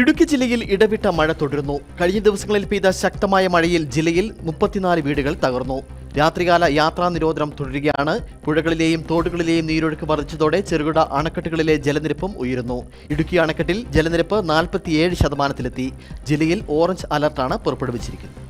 ഇടുക്കി ജില്ലയിൽ ഇടവിട്ട മഴ തുടരുന്നു. കഴിഞ്ഞ ദിവസങ്ങളിൽ പെയ്ത ശക്തമായ മഴയിൽ ജില്ലയിൽ മുപ്പത്തിനാല് വീടുകൾ തകർന്നു. രാത്രികാല യാത്രാ നിരോധനം തുടരുകയാണ്. പുഴകളിലെയും തോടുകളിലെയും നീരൊഴുക്ക് വർദ്ധിച്ചതോടെ ചെറുകിട അണക്കെട്ടുകളിലെ ജലനിരപ്പും ഉയരുന്നു. ഇടുക്കി അണക്കെട്ടിൽ ജലനിരപ്പ് നാൽപ്പത്തിയേഴ് ശതമാനത്തിലെത്തി. ജില്ലയിൽ ഓറഞ്ച് അലർട്ടാണ് പുറപ്പെടുവിച്ചിരിക്കുന്നത്.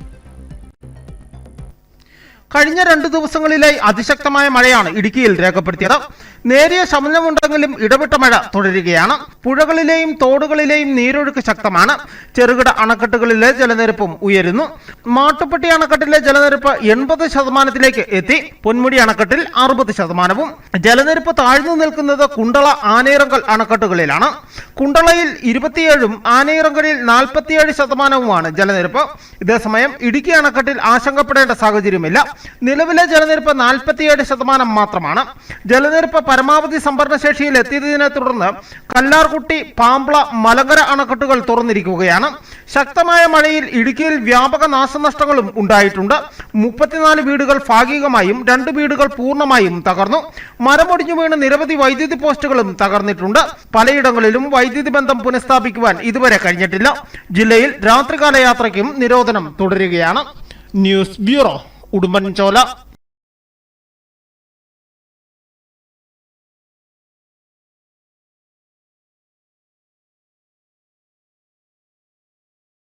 കഴിഞ്ഞ രണ്ടു ദിവസങ്ങളിലായി അതിശക്തമായ മഴയാണ് ഇടുക്കിയിൽ രേഖപ്പെടുത്തിയത്. നേരിയ ശമനമുണ്ടെങ്കിലും ഇടവിട്ട മഴ തുടരുകയാണ്. പുഴകളിലെയും തോടുകളിലെയും നീരൊഴുക്ക് ശക്തമാണ്. ചെറുകിട അണക്കെട്ടുകളിലെ ജലനിരപ്പും ഉയരുന്നു. മാട്ടുപ്പെട്ടി അണക്കെട്ടിലെ ജലനിരപ്പ് എൺപത് ശതമാനത്തിലേക്ക് എത്തി. പൊന്മുടി അണക്കെട്ടിൽ അറുപത് ശതമാനവും. ജലനിരപ്പ് താഴ്ന്നു നിൽക്കുന്നത് കുണ്ടള ആനയിറങ്കൽ അണക്കെട്ടുകളിലാണ്. കുണ്ടളയിൽ ഇരുപത്തിയേഴും ആനയിറങ്കലിൽ നാൽപ്പത്തിയേഴ് ശതമാനവുമാണ് ജലനിരപ്പ്. ഇതേസമയം ഇടുക്കി അണക്കെട്ടിൽ ആശങ്കപ്പെടേണ്ട സാഹചര്യമില്ല. നിലവിലെ ജലനിരപ്പ് നാൽപ്പത്തിയേഴ് ശതമാനം മാത്രമാണ്. ജലനിരപ്പ് പരമാവധി സംഭരണശേഷിയിൽ എത്തിയതിനെ തുടർന്ന് കല്ലാർകുട്ടി പാമ്പ്ള മലങ്കര അണക്കെട്ടുകൾ തുറന്നിരിക്കുകയാണ്. ശക്തമായ മഴയിൽ ഇടുക്കിയിൽ വ്യാപക നാശനഷ്ടങ്ങളും ഉണ്ടായിട്ടുണ്ട്. മുപ്പത്തിനാല് വീടുകൾ ഭാഗികമായും രണ്ട് വീടുകൾ പൂർണമായും തകർന്നു. മരമൊടിഞ്ഞു വീണ് നിരവധി വൈദ്യുതി പോസ്റ്റുകളും തകർന്നിട്ടുണ്ട്. പലയിടങ്ങളിലും വൈദ്യുതി ബന്ധം പുനഃസ്ഥാപിക്കുവാൻ ഇതുവരെ കഴിഞ്ഞിട്ടില്ല. ജില്ലയിൽ രാത്രികാല യാത്രയ്ക്കും നിരോധനം തുടരുകയാണ്. News bureau. Udumanchola